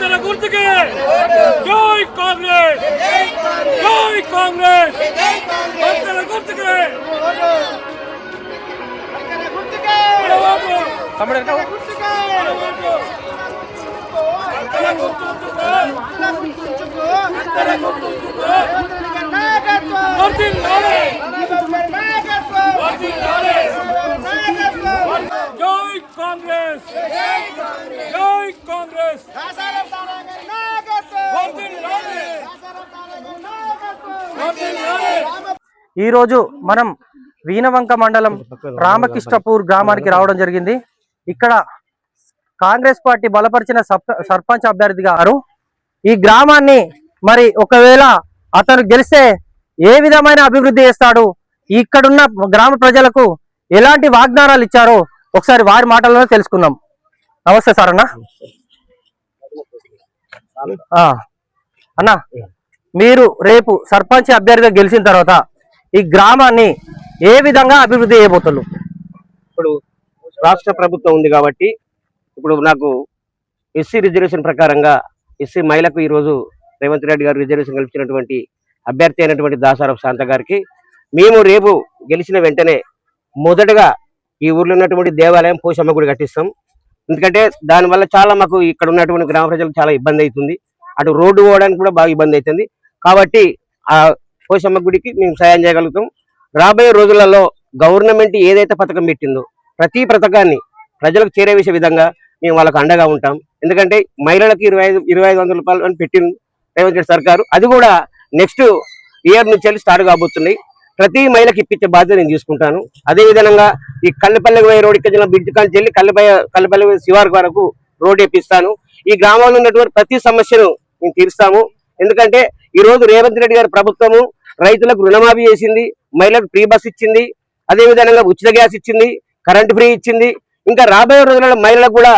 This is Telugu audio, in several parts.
కత్తెర గుర్తుకే. జై కాంగ్రెస్. జై కాంగ్రెస్. కత్తెర గుర్తుకే. జై కాంగ్రెస్. జై కాంగ్రెస్. ఈరోజు మనం వీణవంక మండలం రామకృష్ణపూర్ గ్రామానికి రావడం జరిగింది. ఇక్కడ కాంగ్రెస్ పార్టీ బలపరిచిన సర్ప- సర్పంచ్ అభ్యర్థి గారు ఈ గ్రామాన్ని మరి ఒకవేళ అతను గెలిస్తే ఏ విధమైన అభివృద్ధి చేస్తాడు? ఇక్కడున్న గ్రామ ప్రజలకు ఎలాంటి వాగ్దానాలు ఇచ్చారో ఒకసారి వారి మాటలలో తెలుసుకుందాం. నమస్తే సార్ అన్న. ఆ, అన్న మీరు రేపు సర్పంచ్ అభ్యర్థిగా గెలిచిన తర్వాత ఈ గ్రామాన్ని ఏ విధంగా అభివృద్ధి చేయబోతున్నారు? ఇప్పుడు రాష్ట్ర ప్రభుత్వం ఉంది కాబట్టి ఇప్పుడు నాకు ఎస్సీ రిజర్వేషన్ ప్రకారంగా ఎస్సీ మహిళకు ఈరోజు రేవంత్ రెడ్డి గారు రిజర్వేషన్ కల్పించినటువంటి అభ్యర్థి అయినటువంటి దాసారపు శాంత గారికి మేము రేపు గెలిచిన వెంటనే మొదటగా ఈ ఊర్లో ఉన్నటువంటి దేవాలయం పోషమ్మ గుడి కట్టిస్తాం. ఎందుకంటే దానివల్ల చాలా మాకు ఇక్కడ ఉన్నటువంటి గ్రామ ప్రజలకు చాలా ఇబ్బంది అవుతుంది. అటు రోడ్డు పోవడానికి కూడా బాగా ఇబ్బంది అవుతుంది కాబట్టి ఆ పోషమ్మ గుడికి మేము సాయం చేయగలుగుతాం. రాబోయే రోజులలో గవర్నమెంట్ ఏదైతే పథకం పెట్టిందో ప్రతి పథకాన్ని ప్రజలకు చేరేవేసే విధంగా మేము వాళ్ళకు అండగా ఉంటాం. ఎందుకంటే మహిళలకు ఇరవై ఐదు ఇరవై ఐదు వందల రూపాయలు అని పెట్టింది రేవంత్ రెడ్డి సర్కారు. అది కూడా నెక్స్ట్ ఇయర్ నుంచి వెళ్ళి స్టార్ట్ కాబోతున్నాయి. ప్రతి మహిళకి ఇప్పించే బాధ్యత నేను తీసుకుంటాను. అదే విధంగా ఈ కల్లపల్లి పోయే రోడ్డు ఇక్కడ బ్రిడ్జ్ కాంచి వెళ్ళి కల్లపల్లి కల్లపల్లి శివారు వరకు రోడ్డు ఇప్పిస్తాను ఈ గ్రామంలో ఉన్నటువంటి ప్రతి సమస్యను మేము తీరుస్తాము. ఎందుకంటే ఈ రోజు రేవంత్ రెడ్డి గారి ప్రభుత్వము రైతులకు రుణమాఫీ చేసింది మహిళలకు ఫ్రీ బస్ ఇచ్చింది అదే విధంగా ఉచిత గ్యాస్ ఇచ్చింది కరెంట్ ఫ్రీ ఇచ్చింది. ఇంకా రాబోయే రోజులలో మహిళలకు కూడా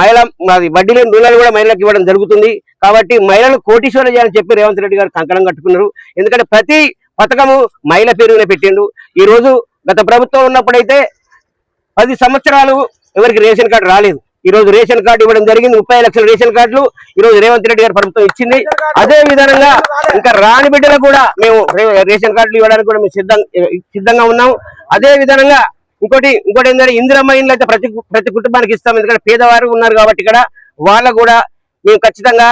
మహిళ మాది వడ్డీ లేని రుణాలు కూడా మహిళలకు ఇవ్వడం జరుగుతుంది. కాబట్టి మహిళలు కోటీశ్వరం చేయాలని చెప్పి రేవంత్ రెడ్డి గారు కంకణం కట్టుకున్నారు. ఎందుకంటే ప్రతి పథకము మహిళ పేరునే పెట్టిండు. ఈ రోజు గత ప్రభుత్వం ఉన్నప్పుడైతే పది సంవత్సరాలు ఎవరికి రేషన్ కార్డు రాలేదు. ఈ రోజు రేషన్ కార్డు ఇవ్వడం జరిగింది. ముప్పై లక్షల రేషన్ కార్డులు ఈ రోజు రేవంత్ రెడ్డి గారి ప్రభుత్వం ఇచ్చింది. అదే విధంగా ఇంకా రాని బిడ్డలకు కూడా మేము రేషన్ కార్డులు ఇవ్వడానికి కూడా మేము సిద్ధం సిద్ధంగా ఉన్నాం. అదే విధంగా ఇంకోటి ఇంకోటి ఏంటంటే ఇందిరమ్మ ఇండ్లు అయితే ప్రతి ప్రతి కుటుంబానికి ఇస్తాం. ఎందుకంటే పేదవారు ఉన్నారు కాబట్టి ఇక్కడ వాళ్ళకు కూడా మేము ఖచ్చితంగా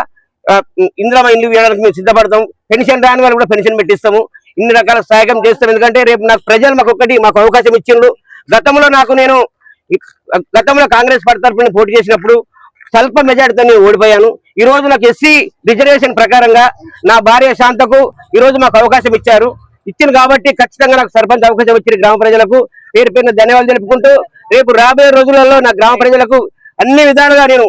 ఇందిరమ్మ ఇండ్లు ఇవ్వడానికి మేము సిద్ధపడతాం. పెన్షన్ రాని వాళ్ళు కూడా పెన్షన్ పెట్టిస్తాము. ఇన్ని రకాల సహాయం చేస్తాం. ఎందుకంటే రేపు నాకు ప్రజలు మాకు ఒక్కటి మాకు అవకాశం ఇచ్చిండ్రు. గతంలో నాకు నేను గతంలో కాంగ్రెస్ పార్టీ తరఫున పోటీ చేసినప్పుడు స్వల్ప మెజార్టీతో నేను ఓడిపోయాను. ఈ రోజు నాకు ఎస్సీ రిజర్వేషన్ ప్రకారంగా నా భార్య శాంతకు ఈ రోజు మాకు అవకాశం ఇచ్చారు. ఇచ్చింది కాబట్టి ఖచ్చితంగా నాకు సర్పంచ్ అవకాశం ఇచ్చిన గ్రామ ప్రజలకు. పేరు పేరున ధన్యవాదాలు తెలుపుకుంటూ రేపు రాబోయే రోజులలో నా గ్రామ ప్రజలకు అన్ని విధాలుగా నేను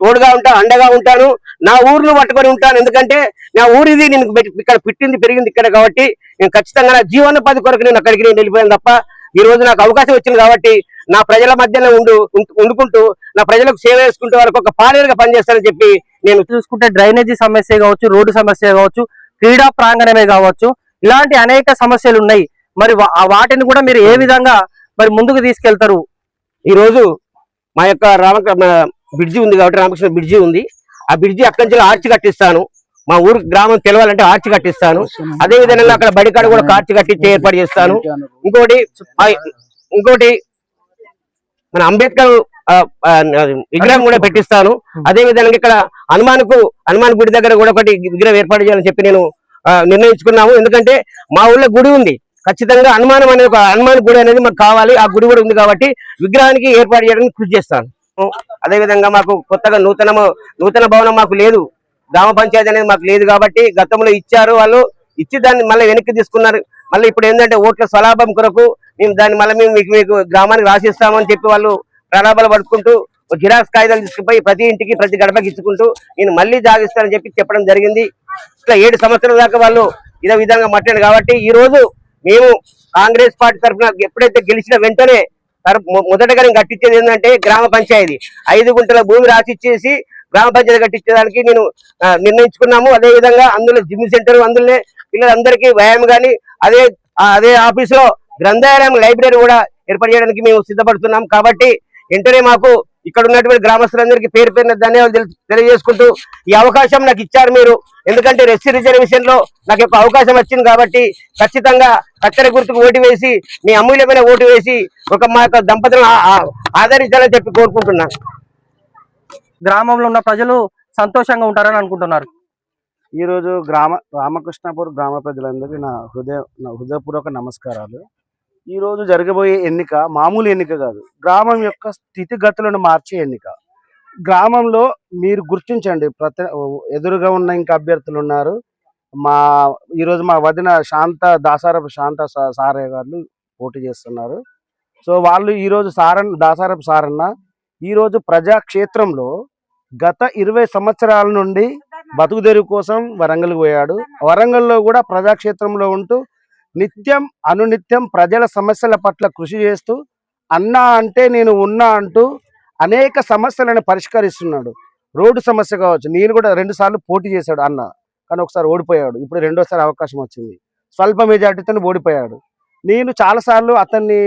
తోడుగా ఉంటా అండగా ఉంటాను. నా ఊర్లు పట్టుకొని ఉంటాను. ఎందుకంటే నా ఊరిది నేను ఇక్కడ పుట్టింది పెరిగింది ఇక్కడ కాబట్టి నేను ఖచ్చితంగా నా జీవనోపాధి కొరకు నేను అక్కడికి నేను వెళ్ళిపోయాను తప్ప ఈ రోజు నాకు అవకాశం వచ్చింది కాబట్టి నా ప్రజల మధ్యనే ఉండు ఉండుకుంటూ నా ప్రజలకు సేవ చేసుకుంటూ వాళ్ళకి ఒక పాలేరుగా పనిచేస్తానని చెప్పి నేను చూసుకుంటే డ్రైనేజీ సమస్య కావచ్చు రోడ్డు సమస్య కావచ్చు క్రీడా ప్రాంగణమే కావచ్చు ఇలాంటి అనేక సమస్యలు ఉన్నాయి. మరి వా- వాటిని కూడా మీరు ఏ విధంగా మరి ముందుకు తీసుకెళ్తారు? ఈరోజు మా యొక్క రామకృష్ణ బ్రిడ్జి ఉంది కాబట్టి రామకృష్ణ బ్రిడ్జి ఉంది. ఆ బ్రిడ్జి అక్కడి నుంచి ఆర్చి కట్టిస్తాను. మా ఊరు గ్రామం తెలవాలంటే ఆర్చి కట్టిస్తాను. అదే విధంగా అక్కడ బడికాడ కూడా కార్చి కట్టించి ఏర్పాటు చేస్తాను. ఇంకోటి ఇంకోటి మన అంబేద్కర్ విగ్రహం కూడా పెట్టిస్తాను. అదే విధంగా ఇక్కడ హనుమాన్కు హనుమాన్ గుడి దగ్గర కూడా ఒకటి విగ్రహం ఏర్పాటు చేయాలని చెప్పి నేను నిర్ణయించుకున్నాము. ఎందుకంటే మా ఊళ్ళో గుడి ఉంది. ఖచ్చితంగా హనుమానం అనే ఒక హనుమాన్ గుడి అనేది మాకు కావాలి. ఆ గుడి కూడా ఉంది కాబట్టి విగ్రహానికి ఏర్పాటు చేయడానికి కృషి చేస్తాను. అదే విధంగా మాకు కొత్తగా నూతన నూతన భవనం మాకు లేదు. గ్రామ పంచాయతీ అనేది మాకు లేదు కాబట్టి గతంలో ఇచ్చారు వాళ్ళు. ఇచ్చి దాన్ని మళ్ళీ వెనక్కి తీసుకున్నారు. మళ్ళీ ఇప్పుడు ఏంటంటే ఓట్ల స్వలాభం కొరకు మేము దాన్ని మళ్ళీ మేము మీకు మీకు గ్రామానికి రాసిస్తామని చెప్పి వాళ్ళు ప్రణాళాలు పడుకుంటూ జిరాక్స్ కాగితాలు తీసుకుపోయి ప్రతి ఇంటికి ప్రతి గడపకి ఇచ్చుకుంటూ నేను మళ్ళీ జాగిస్తానని చెప్పి చెప్పడం జరిగింది. ఇట్లా ఏడు సంవత్సరాల దాకా వాళ్ళు ఇదే విధంగా మట్టాడు కాబట్టి ఈ రోజు మేము కాంగ్రెస్ పార్టీ తరఫున ఎప్పుడైతే గెలిచిన వెంటనే మొదటగా నేను కట్టించేది ఏంటంటే గ్రామ పంచాయతీ. ఐదు గుంటల భూమి రాసిచ్చేసి గ్రామ పంచాయతీ కట్టించడానికి నేను నిర్ణయించుకున్నాము. అదే విధంగా అందులో జిమ్ సెంటర్ అందులోనే పిల్లలందరికీ వ్యాయామం కానీ అదే అదే ఆఫీస్లో గ్రంథాలయం లైబ్రరీ కూడా ఏర్పాటు చేయడానికి మేము సిద్ధపడుతున్నాం. కాబట్టి వెంటనే మాకు ఇక్కడ ఉన్నటువంటి గ్రామస్తులందరికీ పేరు పేరున ధన్యవాదాలు తెలి- తెలియజేసుకుంటూ ఈ అవకాశం నాకు ఇచ్చారు మీరు. ఎందుకంటే ఎస్సీ రిజర్వేషన్లో నాకు ఒక అవకాశం వచ్చింది కాబట్టి ఖచ్చితంగా కత్తెర గుర్తుకు ఓటు వేసి మీ అమూల్యమైన ఓటు వేసి ఒక మా యొక్క దంపతులను ఆదరించాలని చెప్పి కోరుకుంటున్నాను. గ్రామంలో ఉన్న ప్రజలు సంతోషంగా ఉంటారని అనుకుంటున్నారు. ఈ రోజు గ్రామ రామకృష్ణాపూర్ గ్రామ ప్రజలందరికీ నా హృదయ నా హృదయపూర్వక నమస్కారాలు. ఈరోజు జరగబోయే ఎన్నిక మామూలు ఎన్నిక కాదు. గ్రామం యొక్క స్థితిగతులను మార్చే ఎన్నిక. గ్రామంలో మీరు గుర్తించండి. ప్రతి ఎదురుగా ఉన్న ఇంకా అభ్యర్థులు ఉన్నారు. మా ఈరోజు మా వదిన శాంత దాసారపు శాంత సారయ్య గారు పోటీ చేస్తున్నారు. సో వాళ్ళు ఈరోజు సారన్ దాసారపు సారన్న ఈరోజు ప్రజాక్షేత్రంలో గత ఇరవై సంవత్సరాల నుండి బతుకుదెరువు కోసం వరంగల్ పోయాడు. వరంగల్లో కూడా ప్రజాక్షేత్రంలో ఉంటూ నిత్యం అనునిత్యం ప్రజల సమస్యల పట్ల కృషి చేస్తూ అన్నా అంటే నేను ఉన్నా అంటూ అనేక సమస్యలను పరిష్కరిస్తున్నాడు. రోడ్డు సమస్య కావచ్చు నేను కూడా రెండు సార్లు పోటీ చేశాడు అన్న. కానీ ఒకసారి ఓడిపోయాడు. ఇప్పుడు రెండోసారి అవకాశం వచ్చింది. స్వల్ప మెజార్టీతో ఓడిపోయాడు. నేను చాలాసార్లు అతన్ని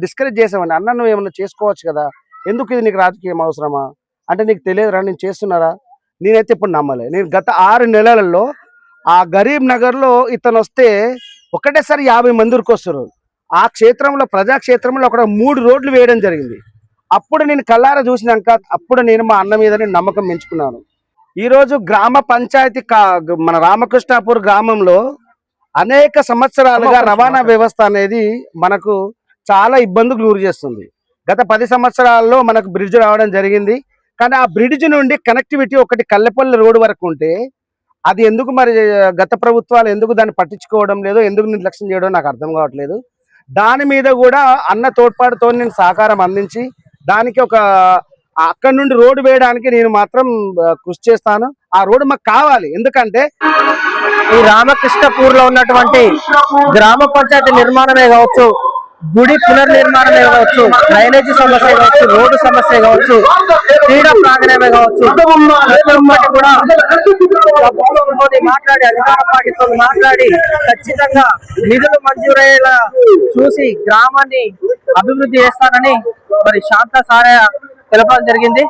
డిస్కరేజ్ చేసామని అన్న నువ్వు ఏమైనా చేసుకోవచ్చు కదా? ఎందుకు ఇది నీకు రాజకీయం అవసరమా? అంటే నీకు తెలియదురా నేను చేస్తున్నారా? నేనైతే ఇప్పుడు నమ్మలే. నేను గత ఆరు నెలలలో ఆ గరీబ్ నగర్లో ఇతను వస్తే ఒకటేసారి యాభై మంది వస్తారు. ఆ క్షేత్రంలో ప్రజాక్షేత్రంలో అక్కడ మూడు రోడ్లు వేయడం జరిగింది. అప్పుడు నేను కళ్ళారా చూసినాక అప్పుడు నేను మా అన్న మీద నేను నమ్మకం పెంచుకున్నాను. ఈరోజు గ్రామ పంచాయతీ కా- మన రామకృష్ణాపూర్ గ్రామంలో అనేక సంవత్సరాలుగా రవాణా వ్యవస్థ అనేది మనకు చాలా ఇబ్బందులు గురి చేస్తుంది. గత పది సంవత్సరాల్లో మనకు బ్రిడ్జ్ రావడం జరిగింది. కానీ ఆ బ్రిడ్జ్ నుండి కనెక్టివిటీ ఒకటి కల్లెపల్లి రోడ్డు వరకు ఉంటే అది ఎందుకు మరి గత ప్రభుత్వాలు ఎందుకు దాన్ని పట్టించుకోవడం లేదో ఎందుకు నిర్లక్ష్యం చేయడం నాకు అర్థం కావట్లేదు. దాని మీద కూడా అన్న తోడ్పాటుతో నేను సహకారం అందించి దానికి ఒక అక్కడ నుండి రోడ్డు వేయడానికి నేను మాత్రం కృషి చేస్తాను. ఆ రోడ్డు మాకు కావాలి. ఎందుకంటే ఈ రామకృష్ణపూర్లో ఉన్నటువంటి గ్రామ పంచాయతీ నిర్మాణమే కావచ్చు గుడి పునర్నిర్మాణమే కావచ్చు డ్రైనేజీ సమస్య కావచ్చు రోడ్డు సమస్య కావచ్చు క్రీడా ప్రాంగణమే కావచ్చు ప్రతి కూడా మాట్లాడి అధికార పార్టీతో మాట్లాడి ఖచ్చితంగా నిధులు మంజూరయ్యేలా చూసి గ్రామాన్ని అభివృద్ధి చేస్తానని మరి శాంత సారయ్య తెలపడం జరిగింది.